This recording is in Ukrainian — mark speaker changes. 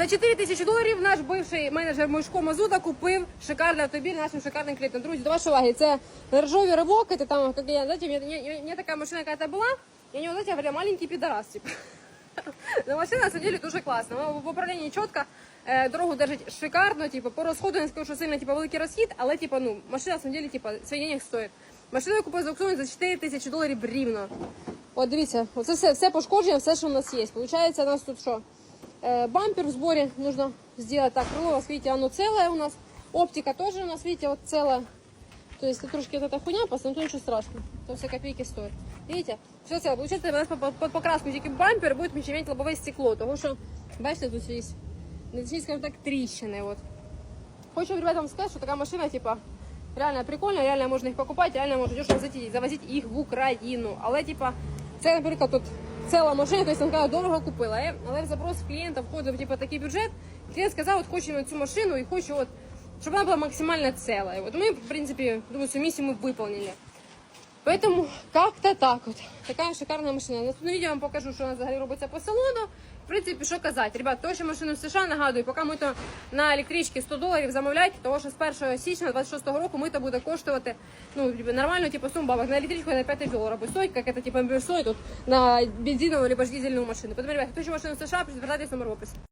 Speaker 1: За 4 тисячі доларів наш бивший менеджер Мишко Мазута купив шикарний автомобіль нашим шикарним клієнтам. Друзі, до вашої уваги, це ржові ривок, это там, как я, знаете, у меня- у машина какая-то была, и у него, знаете, говоря, маленький пидорас, типа. Но машина, на самом деле, дуже класна. Вона В управлінні чітко, е, дорогу держить шикарно, типу, по розходу не скажу, що сильно типу, великий розхід, але типу, ну, машина, на самом деле, типу, свій денег стоїть. Машину я купила з аукціону за 4 тисячі доларів рівно. От дивіться, оце все, все пошкодження, все, що у нас є. Получається, у нас тут що? Е, бампер в сборе нужно сделать так. Крыло, у вас, видите, оно целое у нас. Оптика тоже у нас, видите, вот целая. То есть трошки вот эта хуйня, просто ну, ничего страшного. То все копейки стоит. Видите? Все целое. Получается, у нас под, покраску тільки бампер будет иметь лобовое стекло. Того, що, бачите, тут є, точніше, скажем так, тріщини. Вот. Хочу ребятам сказать, что такая машина, типа, реально прикольна, реально можна їх покупати, реально можна дешево зайти, завозити їх в Україну. Але, типа, це, наприклад, тут ціла машина, тобто вона дорого купила. Але в запрос клієнта входив типу, такий бюджет. Клієнт сказав, от хочемо цю машину і хочу, от, щоб вона була максимально ціла. І от ми, в принципі, думаю, цю місію ми виконали. Поэтому как-то так вот. Такая шикарная машина. В наступному відео вам покажу, що у нас взагалі робиться по салону. В принципі, що казати. Ребят, то, що машину в США, нагадую, поки ми то на електричці 100 доларів замовляйте, тому що з 1 січня 26 року ми то буде коштувати ну, типу, нормально, типу, суму бабок. На електричку на 5 тисяч доларів буде стоїть, як це, типу, стоїть тут на бензинову, либо ж машину. Поэтому, ребят, хто ще машину в США, звертайтесь номер в описі.